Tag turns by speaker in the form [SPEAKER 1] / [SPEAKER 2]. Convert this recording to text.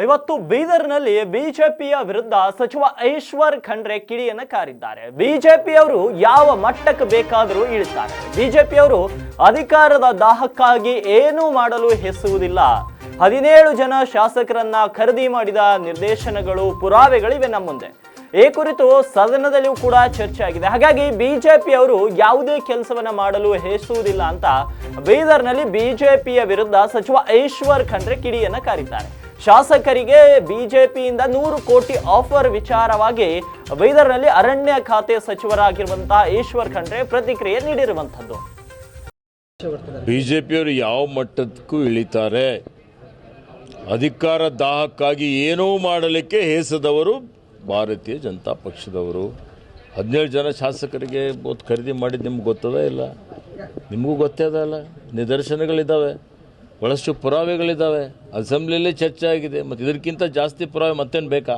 [SPEAKER 1] ಇವತ್ತು ಬೀದರ್ನಲ್ಲಿ ಬಿಜೆಪಿಯ ವಿರುದ್ಧ ಸಚಿವ ಐಶ್ವರ್ ಖಂಡ್ರೆ ಕಿಡಿಯನ್ನು ಕಾರಿದ್ದಾರೆ. ಬಿಜೆಪಿಯವರು ಯಾವ ಮಟ್ಟಕ್ಕೆ ಬೇಕಾದರೂ ಇಳಿತಾರೆ. ಬಿಜೆಪಿಯವರು ಅಧಿಕಾರದ ದಾಹಕ್ಕಾಗಿ ಏನೂ ಮಾಡಲು ಹೆಸುವುದಿಲ್ಲ ಹದಿನೇಳು ಜನ ಶಾಸಕರನ್ನ ಖರೀದಿ ಮಾಡಿದ ನಿರ್ದೇಶನಗಳು, ಪುರಾವೆಗಳಿವೆ ನಮ್ಮ ಮುಂದೆ. ಈ ಕುರಿತು ಸದನದಲ್ಲಿಯೂ ಕೂಡ ಚರ್ಚೆ ಆಗಿದೆ. ಹಾಗಾಗಿ ಬಿಜೆಪಿಯವರು ಯಾವುದೇ ಕೆಲಸವನ್ನ ಮಾಡಲು ಹೆಸುವುದಿಲ್ಲ ಅಂತ ಬೀದರ್ನಲ್ಲಿ ಬಿಜೆಪಿಯ ವಿರುದ್ಧ ಸಚಿವ ಐಶ್ವರ್ ಖಂಡ್ರೆ ಕಿಡಿಯನ್ನ ಕಾರಿದ್ದಾರೆ. ಶಾಸಕರಿಗೆ ಬಿಜೆಪಿಯಿಂದ ನೂರು ಕೋಟಿ ಆಫರ್ ವಿಚಾರವಾಗಿ ಬೀದರ್ನಲ್ಲಿ ಅರಣ್ಯ ಖಾತೆ ಸಚಿವರಾಗಿರುವಂತಹ ಈಶ್ವರ್ ಖಂಡ್ರೆ ಪ್ರತಿಕ್ರಿಯೆ ನೀಡಿರುವಂಥದ್ದು.
[SPEAKER 2] ಬಿಜೆಪಿಯವರು ಯಾವ ಮಟ್ಟಕ್ಕೂ ಇಳಿತಾರೆ. ಅಧಿಕಾರ ದಾಹಕ್ಕಾಗಿ ಏನೂ ಮಾಡಲಿಕ್ಕೆ ಹೇಸದವರು ಭಾರತೀಯ ಜನತಾ ಪಕ್ಷದವರು. ಹದಿನೇಳು ಜನ ಶಾಸಕರಿಗೆ ಖರೀದಿ ಮಾಡಿದ್ದು ನಿಮ್ಗೆ ಗೊತ್ತದ ಇಲ್ಲ? ನಿಮಗೂ ಗೊತ್ತೇ ಅದಲ್ಲ. ನಿದರ್ಶನಗಳಿದ್ದಾವೆ ಭಾಳಷ್ಟು ಪುರಾವೆಗಳಿದ್ದಾವೆ ಅಸೆಂಬ್ಲಿಯಲ್ಲಿ ಚರ್ಚೆ ಆಗಿದೆ. ಮತ್ತು ಇದಕ್ಕಿಂತ ಜಾಸ್ತಿ ಪುರಾವೆ ಮತ್ತೇನು ಬೇಕಾ?